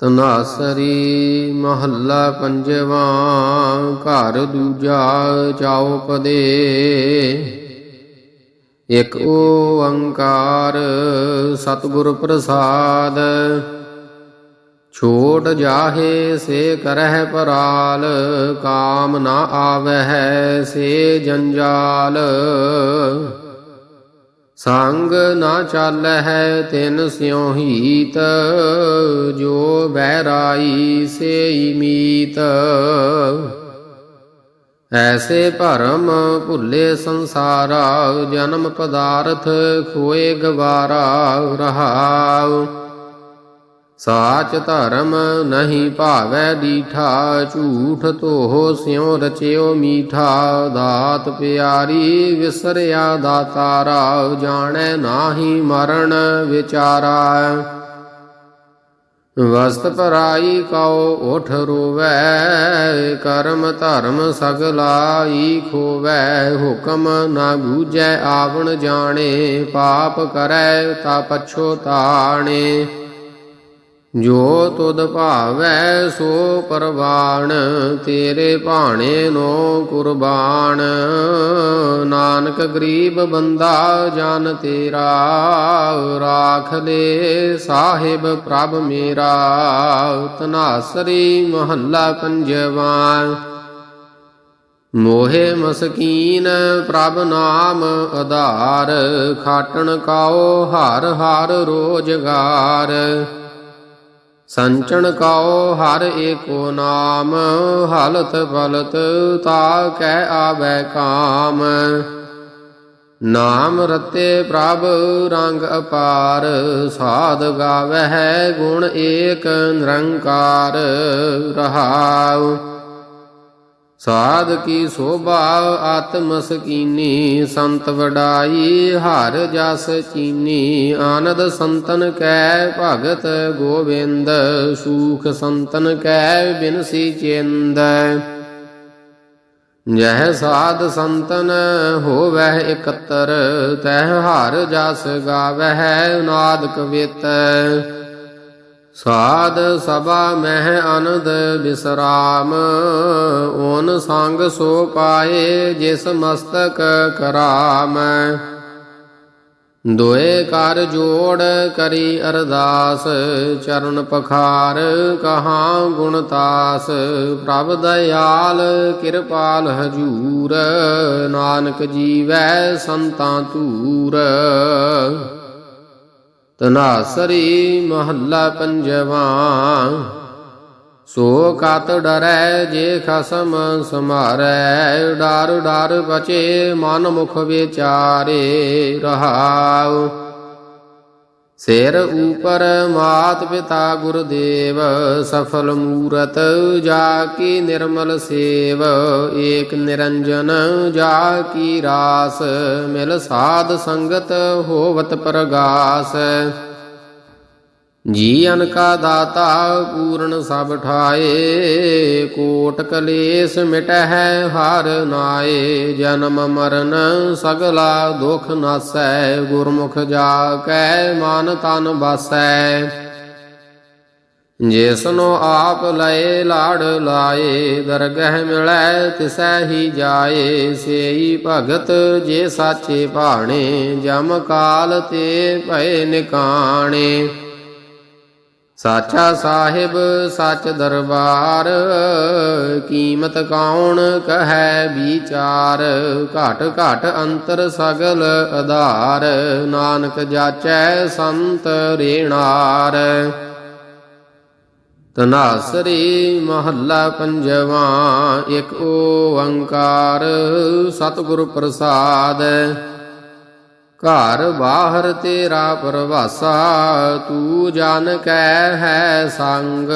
ਤਨਾਸਰੀ ਮਹੱਲਾ ਪੰਜਵਾਂ, ਘਰ ਦੂਜਾ ਚੌਪਦੇ। ਇਕ ਓੰਕਾਰ ਸਤਿਗੁਰ ਪ੍ਰਸਾਦ, ਛੋਟ ਜਾਹੇ ਸੇ ਕਰਹਿ ਪਰਾਲ, ਕਾਮ ਨਾ ਆਵਹਿ ਸੇ ਜੰਜਾਲ। ਸੰਗ ਨਾ ਚਾਲਹਿ ਤਿਨ ਸਿਉ ਹੀਤ, ਜੋ ਬਹਿਰਾਈ ਸੇਈ ਮੀਤ। ਐਸੇ ਭਰਮ ਭੁੱਲੇ ਸੰਸਾਰਾ, ਜਨਮ ਪਦਾਰਥ ਖੋਏ ਗਵਾਰਾ ਰਹਾਉ। ਸਾਚ ਧਰਮ ਨਹੀਂ ਭਾਵੈ ਡੀਠਾ, ਝੂਠ ਤੋਹ ਸਿਉ ਰਚਿਓ ਮੀਠਾ, ਦਾਤ ਪਿਆਰੀ ਵਿਸਰਿਆ ਦਾਤਾਰਾ, ਜਾਣੈ ਨਾਹੀ ਮਰਨ ਵਿਚਾਰਾ। ਵਸਤ ਪਰਾਈ ਕਉ ਉਠ ਰੋਵੈ, ਕਰਮ ਧਰਮ ਸਗਲਾਈ ਖੋਵੈ, ਹੁਕਮ ਨਾ ਬੂਝੈ, ਆਵਣ ਜਾਣੇ, ਪਾਪ ਕਰੈ ਤਾ ਪਛੋਤਾਣੇ ਜੋ ਤੁਧ ਭਾਵੈ ਸੋ ਪਰਵਾਣ, ਤੇਰੇ ਭਾਣੇ ਨੋ ਕੁਰਬਾਨ ਨਾਨਕ ਗਰੀਬ ਬੰਦਾ ਜਨ ਤੇਰਾ, ਰਾਖ ਲੈ ਸਾਹਿਬ ਪ੍ਰਭ ਮੇਰਾ। ਤਨਾਸਰੀ ਮਹੱਲਾ ਪੰਜਵਾਂ। ਮੋਹਿ ਮਸਕੀਨ ਪ੍ਰਭ ਨਾਮ ਆਧਾਰ ਖਾਟਣ ਕਾਓ ਹਰ ਹਰ ਰੋਜਗਾਰ। ਸੰਚਣ ਕਾਓ ਹਰ ਏਕੋ ਨਾਮ, ਹਲਤ ਬਲਤ ਤਾ ਕਹਿ ਆਵੈ ਕਾਮ। ਨਾਮ ਰਤੇ ਪ੍ਰਭ ਰੰਗ ਅਪਾਰ, ਸਾਧ ਗਾਵਹਿ ਗੁਣ ਏਕ ਨਿਰੰਕਾਰ ਰਹਾਉ। ਸਾਧ ਕੀ ਸੋਭਾ ਆਤਮ ਸਕੀਨੀ, ਸੰਤ ਵਡਾਈ ਹਰ ਜਸ ਚੀਨੀ, ਆਨੰਦ ਸੰਤਨ ਕੈ ਭਗਤ ਗੋਬਿੰਦ, ਸੂਖ ਸੰਤਨ ਕੈ ਬਿਨਸੀ ਚਿੰਦ। ਜਹ ਸਾਧ ਸੰਤਨ ਹੋਵਹਿ ਇਕੱਤਰ, ਤਹ ਹਰ ਜਸ ਗਾਵਹਿ ਨਾਦ ਕਵਿਤ ਸਾਧ ਸਭਾ ਮਹਿ ਅਨੰਦ ਬਿਸਰਾਮ, ਓਨ ਸੰਗ ਸੋ ਪਾਏ ਜਿਸ ਮਸਤਕ ਕਰਾਮ। ਦੋਏ ਕਰ ਜੋੜ ਕਰੀ ਅਰਦਾਸ, ਚਰਨ ਪਖਾਰ ਕਹਾ ਗੁਣਤਾਸ ਪ੍ਰਭ ਦਇਆਲ ਕਿਰਪਾਲ ਹਜੂਰ, ਨਾਨਕ ਜੀਵੈ ਸੰਤਾਂ ਤੂਰ ਤਨਾਸਰੀ ਮਹੱਲਾ ਪੰਜਵਾਂ। ਸੋ ਕਤ ਡਰੈ, ਜੇ ਖਸਮ ਸਮਾਰੈ, ਡਰ ਡਰ ਬਚੇ ਮਨ ਮੁਖ ਵਿਚਾਰੇ ਰਹਾਉ। ਸਿਰ ਉਪਰ ਮਾਤ ਪਿਤਾ ਗੁਰਦੇਵ, ਸਫਲ ਮੂਰਤ ਜਾ ਕੀ ਨਿਰਮਲ ਸੇਵ, ਏਕ ਨਿਰੰਜਨ ਜਾ ਕੀ ਰਾਸ, ਮਿਲ ਸਾਧ ਸੰਗਤ ਹੋਵਤ ਪ੍ਰਗਾਸ। ਜੀ ਅਨਕਾ ਦਾਤਾ ਪੂਰਨ ਸਭ ਠਾਏ, ਕੋਟ ਕਲੇਸ਼ ਮਿਟਹਿ ਹਰ ਨਾਏ, ਜਨਮ ਮਰਨ ਸਗਲਾ ਦੁਖ ਨਾਸੈ, ਗੁਰਮੁਖ ਜਾ ਕੈ ਮਨ ਤਨ ਬਾਸੈ। ਜਿਸਨੋ ਆਪ ਲਏ ਲਾੜ ਲਾਏ, ਦਰਗਹਿ ਮਿਲੈ ਤਿਸੈ ਹੀ ਜਾਏ, ਸੇਈ ਭਗਤ ਜੇ ਸਾਚੇ ਭਾਣੇ, ਜਮ ਕਾਲ ਤੇ ਭਏ ਨਿਕਾਣੇ। ਸਾਚਾ ਸਾਹਿਬ, ਸੱਚ ਦਰਬਾਰ, ਕੀਮਤ ਕੌਣ ਕਹੈ ਵਿਚਾਰ? ਘਟ ਘਟ ਅੰਤਰ ਸਗਲ ਆਧਾਰ ਨਾਨਕ ਜਾਚੈ ਸੰਤ ਰੇਣਾਰ। ਤਨਾਸਰੀ ਮਹੱਲਾ ਪੰਜਵਾਂ, ਇੱਕ ਓੰਕਾਰ, ਸਤਿਗੁਰ ਪ੍ਰਸਾਦ। ਘਰ ਬਾਹਰ ਤੇਰਾ ਪਰਵਾਸਾ, ਤੂੰ ਜਾਣ ਕੈ ਹੈ ਸੰਗ।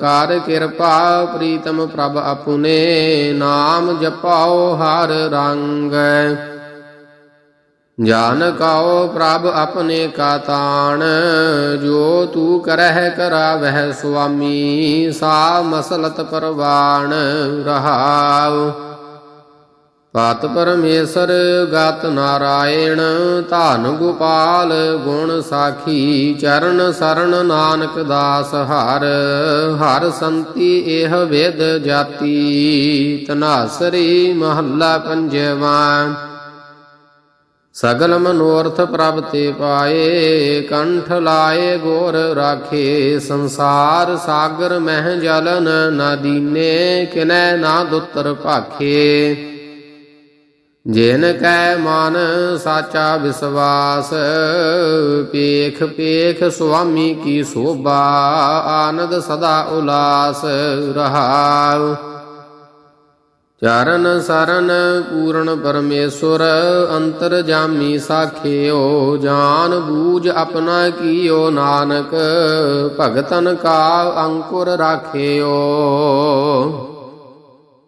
ਕਰ ਕਿਰਪਾ ਪ੍ਰੀਤਮ ਪ੍ਰਭ ਆਪੁਨੇ ਨਾਮ ਜਪਾਓ ਹਰ ਰੰਗ। ਜਾਨ ਕਾਓ ਪ੍ਰਭ ਆਪਣੇ ਕਾ ਤਾਣ, ਜੋ ਤੂੰ ਕਰਹਿ ਕਰਾਵਹਿ ਸੁਆਮੀ, ਸਾ ਮਸਲਤ ਪਰਵਾਣ ਰਹਾਉ। ਪਤ ਪਰਮੇਸ਼ਰ ਗਤ ਨਾਰਾਇਣ, ਧਨ ਗੋਪਾਲ ਗੁਣ ਸਾਖੀ, ਚਰਨ ਸਰਣ ਨਾਨਕ ਦਾਸ ਹਰ ਹਰ ਸੰਤੀ ਇਹ ਵਿਦ ਜਾਤੀ, ਤਨਾਸਰੀ ਮਹੱਲਾ ਪੰਜਵਾਂ। ਸਗਲ ਮਨੋਰਥ ਪ੍ਰਭ ਤੇ ਪਾਏ, ਕੰਠ ਲਾਏ ਗੋਰ ਰਾਖੇ, ਸੰਸਾਰ ਸਾਗਰ ਮਹਿ ਜਲਨ ਨਾ ਦੀਨੇ, ਕਿਨੈ ਨਾ ਦੁੱਤਰ ਭਾਖੇ। ਜਿਨ ਕੈ ਮਨ ਸਾਚਾ ਵਿਸਵਾਸ ਪੇਖ ਪੇਖ ਸੁਆਮੀ ਕੀ ਸੋਭਾ, ਆਨੰਦ ਸਦਾ ਉਲਾਸ ਰਹਾਉ। ਚਰਨ ਸਰਨ ਪੂਰਨ ਪਰਮੇਸ਼ਰ, ਅੰਤਰ ਜਾਮੀ ਸਾਖਿਓ, ਜਾਨ ਬੂਝ ਆਪਣਾ ਕੀਓ ਨਾਨਕ, ਭਗਤਨ ਕਾ ਅੰਕੁਰ ਰਾਖਿਓ।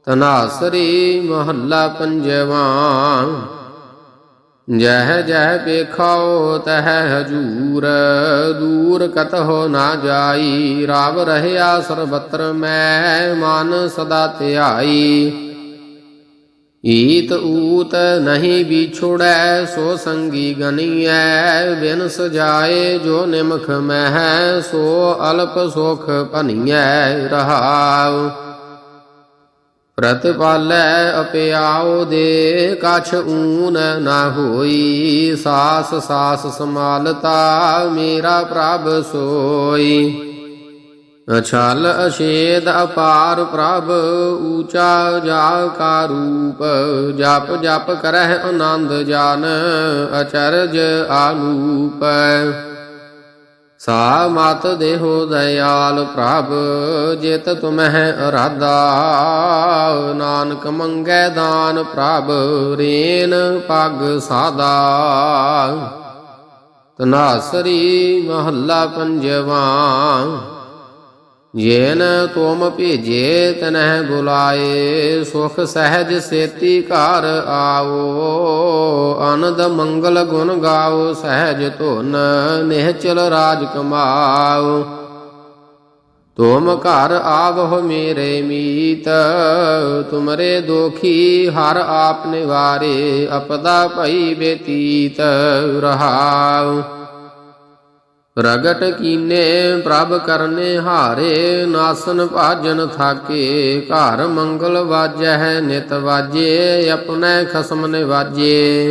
ਤਨਾਸਰੀ ਮਹੱਲਾ ਪੰਜਵਾਂ। ਜਹ ਜਹ ਵੇਖਾਓ ਤਹ ਹਜੂਰ, ਦੂਰ ਕਤ ਹੋ ਨਾ ਜਾਈ। ਰਾਵ ਰਹਿਆ ਸਰਬਤਰ ਮੈਂ, ਮਨ ਸਦਾ ਧਿਆਈ। ਈਤ ਊਤ ਨਹੀਂ ਵਿਛੋੜੈ, ਸੋ ਸੰਗੀ ਗਨੀਐ। ਬਿਨ ਸਜਾਏ ਜੋ ਨਿਮਖ ਮਹਿ, ਸੋ ਅਲਪ ਸੁਖ ਭਨੀਐ, ਰਹਾਉ। ਪ੍ਰਤਪਾਲੈ ਅਪਿਆਉ ਦੇ ਕਛ ਊਨ ਨਾ ਹੋਈ। ਸਾਸ ਸਾਸ ਸਮਾਲਤਾ ਮੇਰਾ ਪ੍ਰਭ ਸੋਈ। ਅਛਲ ਅਛੇਦ ਅਪਾਰ ਪ੍ਰਭ, ਊਚਾ ਜਾ ਕਾ ਰੂਪ। ਜਪ ਜਪ ਕਰਹਿ ਆਨੰਦ ਜਾਨ, ਅਚਰਜ ਆਨੂਪ। ਸਾ ਮਤ ਦੇਹੋ ਦਇਆਲ ਪ੍ਰਭ, ਜਿਤ ਤੁਮਹਿ ਅਰਾਦਾ ਨਾਨਕ ਮੰਗੈ ਦਾਨ ਪ੍ਰਭ, ਰੇਨ ਪਗ ਸਾਦਾ। ਤਨਾਸਰੀ ਮਹੱਲਾ ਪੰਜਵਾਂ। ਜੇਨ ਤੁਮ ਭੇਜੇ ਤਨਹਿ ਬੁਲਾਏ, ਸੁਖ ਸਹਿਜ ਸੇਤੀ ਘਰ ਆਵੋ ਆਨੰਦ ਮੰਗਲ ਗੁਣ ਗਾਓ, ਸਹਿਜ ਧੁਨ ਨਿਹਚਲ ਰਾਜ ਕਮਾਓ। ਤੁਮ ਘਰ ਆਵਹੁ ਮੇਰੇ ਮੀਤ, ਤੁਮਰੇ ਦੋਖੀ ਹਰ ਆਪ ਨਿਵਾਰੇ, ਅਪਦਾ ਭਈ ਬੇਤੀਤ ਰਹਾਉ। ਪ੍ਰਗਟ ਕੀਨੇ ਪ੍ਰਭ ਕਰਨੇ ਹਾਰੇ, ਨਾਸਨ ਭਾਜਨ ਥਾਕੇ। ਘਰ ਮੰਗਲ ਵਾਜੈ, ਨਿਤ ਵਾਜੇ, ਆਪਣੇ ਖਸਮ ਨੇ ਵਾਜੇ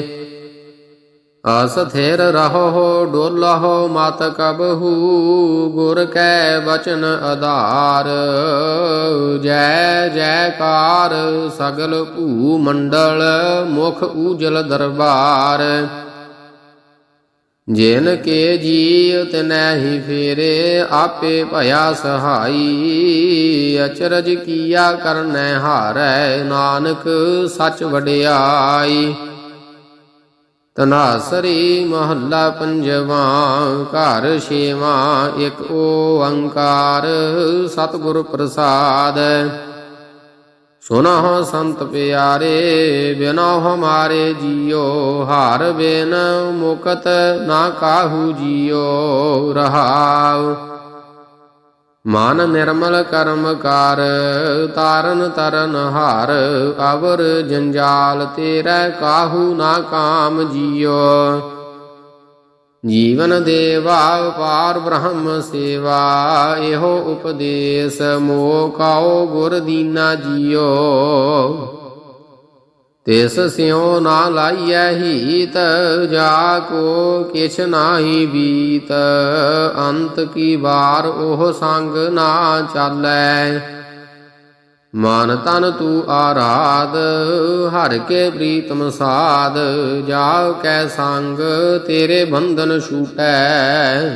ਅਸਥਿਰ ਰਹੋ ਡੋਲਹੁ ਮਤ ਕਬਹੂ ਗੁਰ ਕੈ ਬਚਨ ਆਧਾਰ। ਜੈ ਜੈਕਾਰ ਸਗਲ ਭੂ ਮੰਡਲ, ਮੁਖ ਊਜਲ ਦਰਬਾਰ। ਜਿਨ ਕੇ ਜੀਉ ਤਨਹਿ ਫੇਰੇ, ਆਪੇ ਭਇਆ ਸਹਾਈ। ਅਚਰਜ ਕੀਆ ਕਰਨੈ ਹਾਰੈ, ਨਾਨਕ ਸੱਚ ਵਡਿਆਈ। ਤਨਾਸਰੀ ਮਹੱਲਾ ਪੰਜਵਾਂ, ਘਰ ਛੇਵਾਂ, ਇੱਕ ਓੰਕਾਰ, ਸਤਿਗੁਰ ਪ੍ਰਸਾਦ। ਸੁਨਹੁ ਸੰਤ ਪਿਆਰੇ ਬਿਨੋ ਹਮਾਰੇ ਜੀਓ, ਹਾਰ ਬਿਨ ਮੁਕਤ ਨਾ ਕਾਹੂ ਜੀਓ, ਰਹਾਉ। ਮਨ ਨਿਰਮਲ ਕਰਮ ਕਾਰ, ਤਾਰਨ ਤਰਨ ਹਾਰ, ਅਵਰ ਜੰਜਾਲ ਤੇਰਾ ਕਾਹੂ ਨਾ ਕਾਮ ਜੀਓ। ਜੀਵਨ ਦੇਵਾ ਪਾਰ ਬ੍ਰਹਮ ਸੇਵਾ, ਇਹੋ ਉਪਦੇਸ਼ ਮੋ ਕਾਓ ਗੁਰ ਦੀਨਾ ਜੀਓ। ਤਿਸ ਸਿਉ ਨਾ ਲਾਈਐ ਹੀਤ, ਜਾ ਕੋ ਕਿਛ ਨਾਹੀ ਬੀਤ। ਅੰਤ ਕੀ ਵਾਰ ਉਹ ਸੰਗ ਨਾ ਚਾਲੈ। ਮਨ ਤਨ ਤੂ ਆਰਾਧ, ਹਰ ਕੇ ਪ੍ਰੀਤਮ ਸਾਧ ਜਾ ਕੈ ਸੰਗ, ਤੇਰੇ ਬੰਧਨ ਛੂਟੈ।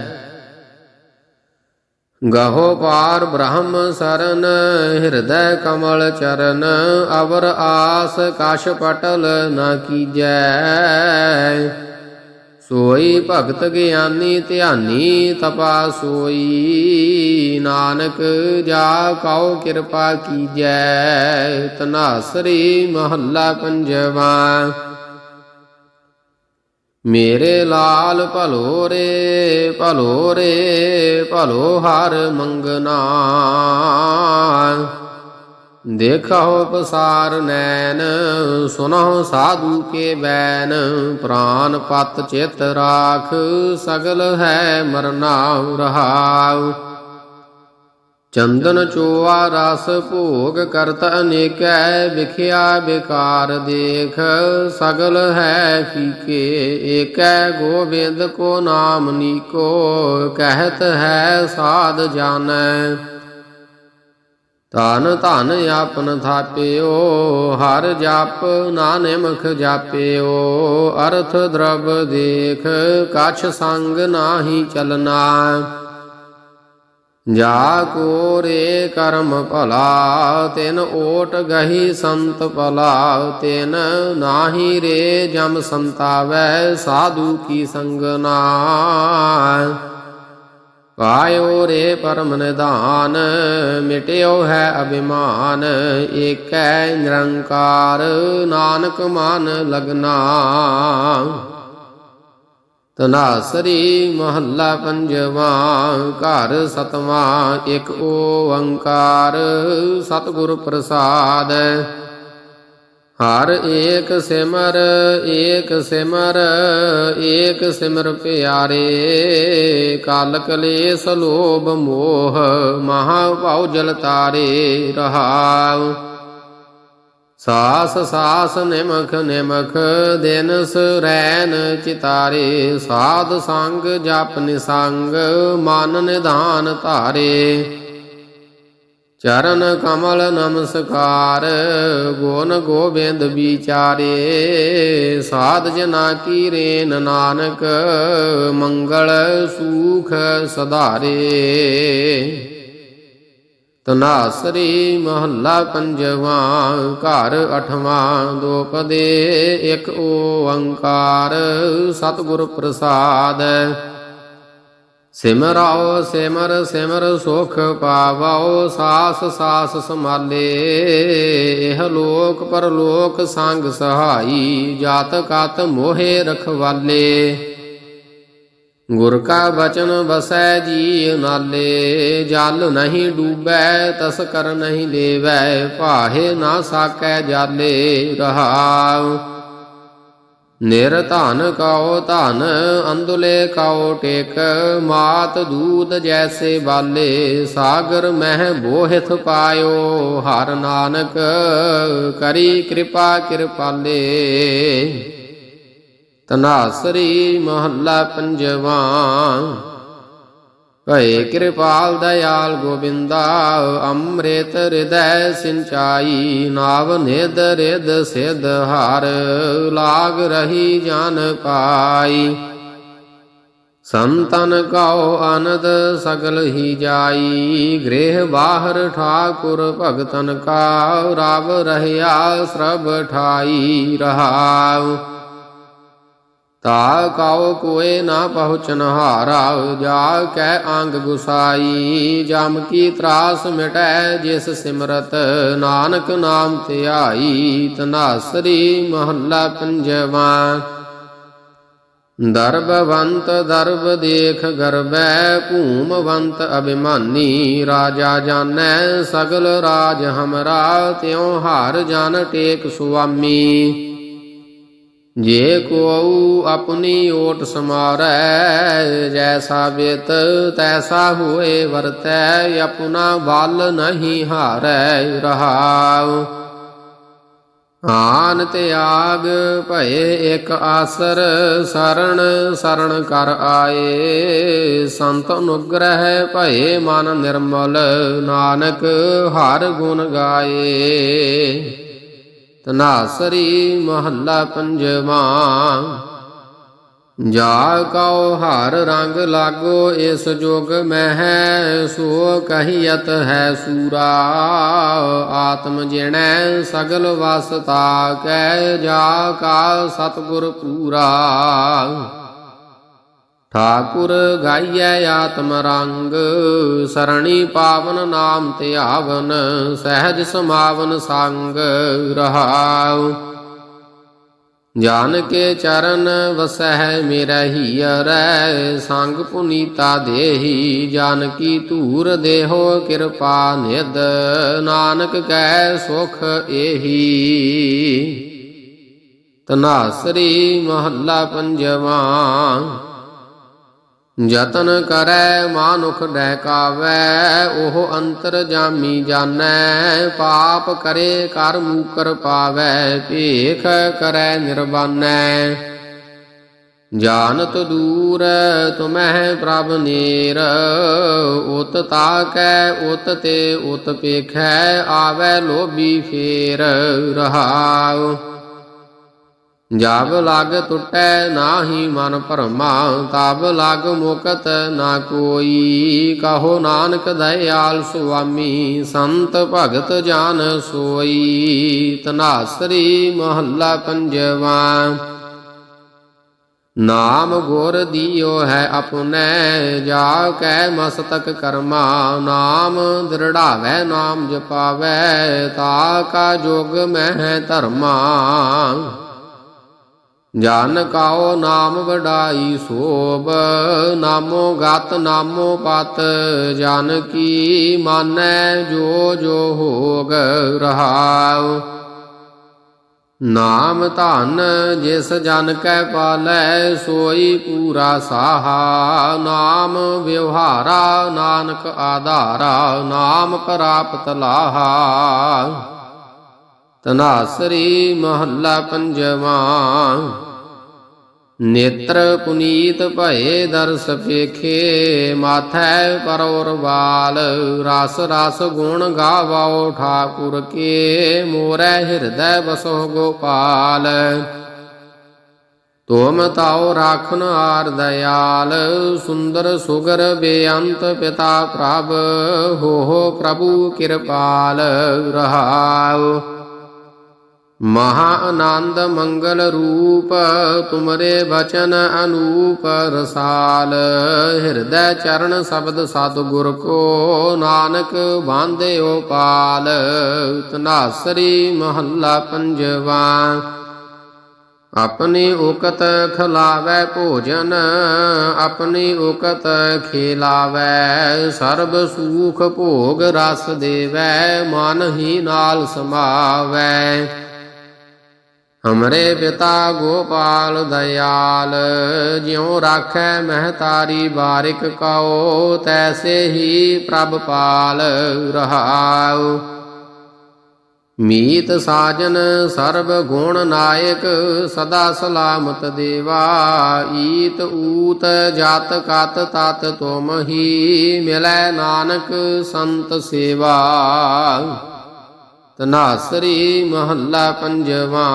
ਗਹੋ ਪਾਰ ਬ੍ਰਹਮ ਸਰਨ, ਹਿਰਦੈ ਕਮਲ ਚਰਨ, ਅਵਰ ਆਸ ਕਛ ਪਟਲ ਨ ਕੀਜੈ। ਸੋਈ ਭਗਤ ਗਿਆਨੀ ਧਿਆਨੀ ਤਪਾ ਸੋਈ। ਨਾਨਕ ਜਾ ਕਉ ਕਿਰਪਾ ਕੀਜੈ, ਤਨਾਸਰੀ ਮਹੱਲਾ ਪੰਜਵਾ। ਮੇਰੇ ਲਾਲ ਭਲੋ ਰੇ ਭਲੋ ਰੇ ਭਲੋ ਹਰ ਮੰਗਨਾ। ਦੇਖੋ ਪਸਾਰ ਨੈਣ, ਸੁਨਹੁ ਸਾਧੂ ਕੇ ਬੈਨ ਪ੍ਰਾਨ ਪਤ ਚਿਤ ਰਾਖ, ਸਗਲ ਹੈ ਮਰਨਾ ਰਹਾਉ। ਚੰਦਨ ਚੋਆ ਰਸ ਭੋਗ ਕਰਤ ਅਨੇਕੈ, ਵਿਖਿਆ ਵਿਕਾਰ ਦੇਖ, ਸਗਲ ਹੈ ਫੀਕੇ ਏਕੈ, ਗੋਬਿੰਦ ਕੋ ਨਾਮ ਨੀਕੋ, ਕਹਿਤ ਹੈ ਸਾਧ ਜਾਣੈ। ਧਨ ਧਨ ਆਪਨ ਥਾਪਿਓ, ਹਰ ਜਪ ਨਾਨਮਖ ਜਾਪਿਓ। ਅਰਥ ਦਰਬ ਦੇਖ, ਕਛ ਸੰਗ ਨਾਹੀ ਚਲਨਾ। ਜਾ ਕੋ ਰੇ ਕਰਮ ਭਲਾ, ਤਿਨ ਓਟ ਗਹੀ ਸੰਤ ਭਲਾ, ਤਿਨ ਨਾਹੀ ਰੇ ਜਮ ਸੰਤਾਵੈ, ਸਾਧੂ ਕੀ ਸੰਗ ਨਾ। ਪਾਇਓ ਰੇ ਪਰਮ ਨਿਧਾਨ, ਮਿਟਿਓ ਹੈ ਅਭਿਮਾਨ, ਏਕੈ ਨਿਰੰਕਾਰ, ਨਾਨਕ ਮਨ ਲਗਨਾ। ਤਨਾਸਰੀ ਮਹੱਲਾ ਪੰਜਵਾਂ, ਘਰ ਸਤਵਾਂ, ਇੱਕ ਓੰਕਾਰ, ਸਤਿਗੁਰ ਪ੍ਰਸਾਦ। ਹਰ ਏਕ ਸਿਮਰ ਏਕ ਸਿਮਰ ਏਕ ਸਿਮਰ ਪਿਆਰੇ। ਕਾਲ ਕਲੇਸ਼ ਲੋਭ ਮੋਹ, ਮਹਾ ਭਉ ਜਲ ਤਾਰੇ ਰਹਾਉ। ਸਾਸ ਸਾਸ ਨਿਮਖ ਨਿਮਖ, ਦਿਨ ਸਰੈਨ ਚਿਤਾਰੇ। ਸਾਧ ਸੰਗ ਜਪ ਨਿਸੰਗ, ਮਨ ਨਿਧਾਨ ਧਾਰੇ। ਚਰਨ ਕਮਲ ਨਮਸਕਾਰ, ਗੁਣ ਗੋਬਿੰਦ ਵਿਚਾਰੇ, ਸਾਧ ਜਨਾ ਕੀ ਰੇਨ ਨਾਨਕ ਮੰਗਲ ਸੂਖ ਸਧਾਰੇ। ਤਨਾਸਰੀ ਮਹੱਲਾ ਪੰਜਵਾਂ, ਘਰ ਅਠਵਾਂ ਦੋਪਦੇ ਇੱਕ ਓੰਕਾਰ, ਸਤਿਗੁਰ ਪ੍ਰਸਾਦ। ਸਿਮਰਾਓ ਸਿਮਰ ਸਿਮਰ ਸੁਖ ਪਾਵੋ, ਸਾਸ ਸਾਸ ਸਮਾਲੇ ਇਹ ਲੋਕ ਪਰਲੋਕ ਸੰਗ ਸਹਾਈ, ਜਾਤ ਕਤ ਮੋਹਿ ਰਖਵਾਲੇ। ਗੁਰ ਕਾ ਬਚਨ ਬਸੈ ਜੀ ਨਾਲੇ, ਜਲ ਨਹੀਂ ਡੂਬੈ, ਤਸ ਕਰ ਨਹੀਂ ਦੇਵੈ ਭਾਹੇ ਨਾ ਸਾਕੈ ਜਾਲੇ ਰਹਾਉ। ਨਿਰ ਧਨ ਕਾਉ ਧਨ, ਅੰਦੁਲੇ ਕਾਉ ਟੇਕ, ਮਾਤ ਦੂਤ ਜੈਸੇ ਬਾਲੇ, ਸਾਗਰ ਮਹਿ ਬੋਹਿਥ ਪਾਇਓ, ਹਰ ਨਾਨਕ ਕਰੀ ਕਿਰਪਾ ਕਿਰਪਾਲੇ। ਤਨਾਸਰੀ ਮਹੱਲਾ ਪੰਜਵਾਂ। ਭਏ ਕਿਰਪਾਲ ਦਇਆਲ ਗੋਬਿੰਦਾ, ਅੰਮ੍ਰਿਤ ਹਿਰਦੈ ਸਿੰਚਾਈ, ਨਾਵ ਨਿਦ ਰਿਦ ਸਿਧ ਹਰ, ਲਾਗ ਰਹੀ ਜਨ ਪਾਈ। ਸੰਤਨ ਕਉ ਅਨੰਦ ਸਗਲ ਹੀ ਜਾਈ, ਗ੍ਰਹਿ ਬਾਹਰ ਠਾਕੁਰ ਭਗਤਨ ਕਾ, ਰਵ ਰਹਿਆ ਸਰਬ ਠਾਈ ਰਹਾਉ। ਤਾ ਕਾਉ ਕੋਏ ਨਾ ਪਹੁੰਚਨ ਹਾਰਾ ਜਾ ਕੈ ਅੰਗ ਗੁਸਾਈ, ਜਮ ਕੀ ਤਰਾਸ ਮਿਟੈ, ਜਿਸ ਸਿਮਰਤ ਨਾਨਕ ਨਾਮ ਧਿਆਈ ਤਨਾਸਰੀ ਮਹੱਲਾ ਪੰਜਵਾਂ। ਦਰਬਵੰਤ ਦਰਬ ਦੇਖ ਗਰਬੈ, ਭੂਮਵੰਤ ਅਭਿਮਾਨੀ, ਰਾਜਾ ਜਾਣੈ ਸਗਲ ਰਾਜ ਹਮਰਾ, ਤਿਉ ਹਾਰ ਜਨ ਟੇਕ ਸੁਆਮੀ। ਜੇ ਕੋ ਆਪਣੀ ਓਟ ਸਮਾਰੈ ਜੈਸਾ ਬਿਤ ਤੈਸਾ ਹੋਏ ਵਰਤੈ, ਆਪਣਾ ਬਲ ਨਹੀਂ ਹਾਰੈ ਰਹਾਉ। ਆਨ ਤਿਆਗ ਭਏ ਇੱਕ ਆਸਰ ਸਰਣ ਸਰਣ ਕਰ ਆਏ। ਸੰਤ ਅਨੁਗ੍ਰਹਿ ਭਏ ਮਨ ਨਿਰਮਲ, ਨਾਨਕ ਹਰ ਗੁਣ ਗਾਏ। ਤਨਾਸਰੀ ਮਹੱਲਾ ਪੰਜਵਾਂ। ਜਾ ਕਉ ਹਰ ਰੰਗ ਲਾਗੋ, ਇਸ ਜੁਗ ਮਹਿ ਸੋ ਕਹੀਅਤ ਹੈ ਸੂਰਾ। ਆਤਮ ਜਿਣੈ ਸਗਲ ਵਸਤਾ ਕੈ ਜਾ ਕਾ ਸਤਗੁਰ ਪੂਰਾ। ਠਾਕੁਰ ਗਾਈਐ ਆਤਮ ਰੰਗ, ਸਰਣੀ ਪਾਵਨ ਨਾਮ ਧਿਆਵਨ, ਸਹਿਜ ਸਮਾਵਨ ਸੰਗ ਰਹਾਉ। ਜਾਨ ਕੇ ਚਰਨ ਵਸਹਿ ਮੇਰਾ ਹੀਰੈ ਸੰਗ ਪੁਨੀਤਾ ਦੇਹੀ ਜਾਨ ਕੀ ਧੂਰ ਦੇਹੋ ਕਿਰਪਾ ਨਿਦ ਨਾਨਕ ਕੈ ਸੁਖ ਏਹੀ। ਤਨਾਸਰੀ ਮਹੱਲਾ ਪੰਜਵਾਂ। ਯਤਨ ਕਰੈ ਮਾਨੁਖ ਡਹਿਕਾਵੈ ਉਹ ਅੰਤਰ ਜਾਮੀ ਜਾਣੈ, ਪਾਪ ਕਰੇ ਕਰ ਮੂਕਰ ਪਾਵੈ ਭੇਖ ਕਰੈ ਨਿਰਵਾਨੈ ਜਾਣਤ ਦੂਰ ਤੁਮਹਿ ਪ੍ਰਭ ਨੀਰ, ਉਤ ਤਾਕੈ, ਉਤ ਤੇ ਉਤ ਪੇਖੈ, ਆਵੈ ਲੋਭੀ ਫੇਰ ਰਹਾਉ। ਜਬ ਲਗ ਟੁੱਟੈ ਨਾਹੀ ਮਨ ਭਰਮਾ, ਤਬ ਲਗ ਮੁਕਤ ਨਾ ਕੋਈ। ਕਹੋ ਨਾਨਕ ਦਇਆਲ ਸੁਆਮੀ, ਸੰਤ ਭਗਤ ਜਾਨ ਸੋਈ। ਤਨਾਸਰੀ ਮਹੱਲਾ ਪੰਜਵਾ। ਨਾਮ ਗੁਰ ਦੀਓ ਹੈ ਆਪਣੈ, ਜਾ ਕੈ ਮਸਤਕ ਕਰਮਾ। ਨਾਮ ਦ੍ਰਿੜਾਵੈ, ਨਾਮ ਜਪਾਵੈ, ਤਾ ਕਾ ਜੋਗ ਮਹਿ ਧਰਮਾ। ਜਨ ਕਾਓ ਨਾਮ ਵਡਾਈ ਸੋਭ, ਨਾਮੋ ਗਤ, ਨਾਮੋ ਪਤ, ਜਨ ਕੀ ਮਾਨੈ ਜੋ ਜੋ ਹੋਗ ਰਹਾਉ। ਨਾਮ ਧਨ ਜਿਸ ਜਨ ਕੈ ਪਾਲੈ, ਸੋਈ ਪੂਰਾ ਸਾਹਾ। ਨਾਮ ਵਿਵਹਾਰਾ, ਨਾਨਕ ਆਧਾਰਾ, ਨਾਮ ਪ੍ਰਾਪਤ ਲਾਹਾ। ਤਨਾਸਰੀ ਮਹੱਲਾ ਪੰਜਵਾਂ। ਨੇਤਰ ਪੁਨੀਤ ਭਏ ਦਰਸ ਪੇਖੇ, ਮਾਥੈ ਪਰੋਰ ਵਾਲ। ਰਸ ਰਸ ਗੁਣ ਗਾਵਾਓ ਠਾਕੁਰ ਕੇ, ਮੋਰੈ ਹਿਰਦੈ ਬਸੋ ਗੋਪਾਲ। ਤੋਮ ਤਾਉ ਰਾਖਨ ਆਰ ਦਇਆਲ, ਸੁੰਦਰ ਸੁਗਰ ਬੇਅੰਤ ਪਿਤਾ ਪ੍ਰਭ ਹੋ ਹੋ ਪ੍ਰਭੂ ਕਿਰਪਾਲ, ਰਹਾਉ। ਮਹਾ ਆਨੰਦ ਮੰਗਲ ਰੂਪ, ਤੁਮਰੇ ਬਚਨ ਅਨੂਪ ਰਸਾਲ। ਹਿਰਦੈ ਚਰਨ ਸ਼ਬਦ ਸਤਿਗੁਰ ਕੋ ਨਾਨਕ ਬਾਂਧਿਓ ਪਾਲ। ਤਨਾਸਰੀ ਮਹੱਲਾ ਪੰਜਵਾ। ਆਪਣੀ ਉਕਤ ਖਲਾਵੈ ਭੋਜਨ, ਆਪਣੀ ਉਕਤ ਖੇਲਾਵੈ। ਸਰਬ ਸੂਖ ਭੋਗ ਰਸ ਦੇਵੈ, ਮਨ ਹੀ ਨਾਲ ਸਮਾਵੈ। ਹਮਰੇ ਪਿਤਾ ਗੋਪਾਲ ਦਇਆਲ, ਜਿਉ ਰਾਖੈ ਮਹਤਾਰੀ ਬਾਰਿਕ ਕਉ ਤੈਸੇ ਹੀ ਪ੍ਰਭ ਪਾਲ ਰਹਾਉ। ਮੀਤ ਸਾਜਨ ਸਰਬ ਗੁਣ ਨਾਇਕ, ਸਦਾ ਸਲਾਮਤ ਦੇਵਾ। ਈਤ ਊਤ ਜਤ ਕਤ ਤਤ ਤੁਮ ਹੀ, ਮਿਲੈ ਨਾਨਕ ਸੰਤ ਸੇਵਾ। ਤਨਾਸਰੀ ਮਹੱਲਾ ਪੰਜਵਾ।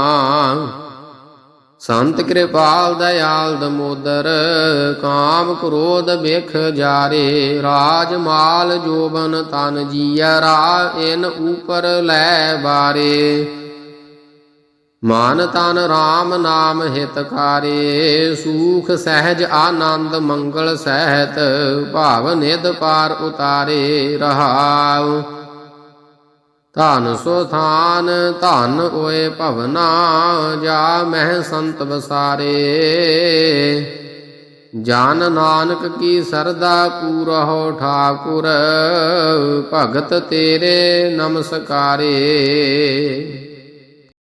ਸੰਤ ਕਿਰਪਾਲ ਦਇਆਲ ਦਮੋਦਰ, ਕਾਮ ਕ੍ਰੋਧ ਬਿਖ ਜਾਰੇ, ਰਾਜ ਮਾਲ ਜੋਬਨ ਤਨ ਜੀਅਰਾ ਇਨ ਉਪਰ ਲੈ ਬਾਰੇ। ਮਾਨ ਤਨ RAM ਨਾਮ ਹਿਤਕਾਰੇ ਸੂਖ ਸਹਿਜ ਆਨੰਦ ਮੰਗਲ ਸਹਿਤ, ਭਾਵ ਨਿਧ ਪਾਰ ਉਤਾਰੇ ਰਹਾਉ। ਧਨ ਸੋ ਥਾਨ, ਧਨ ਓਏ ਭਵਨਾ, ਜਾ ਮਹਿ ਸੰਤ ਬਸਾਰੇ ਜਨ ਨਾਨਕ ਕੀ ਸਰਦਾ ਪੂਰਹੁ ਠਾਕੁਰ, ਭਗਤ ਤੇਰੇ ਨਮਸਕਾਰੇ।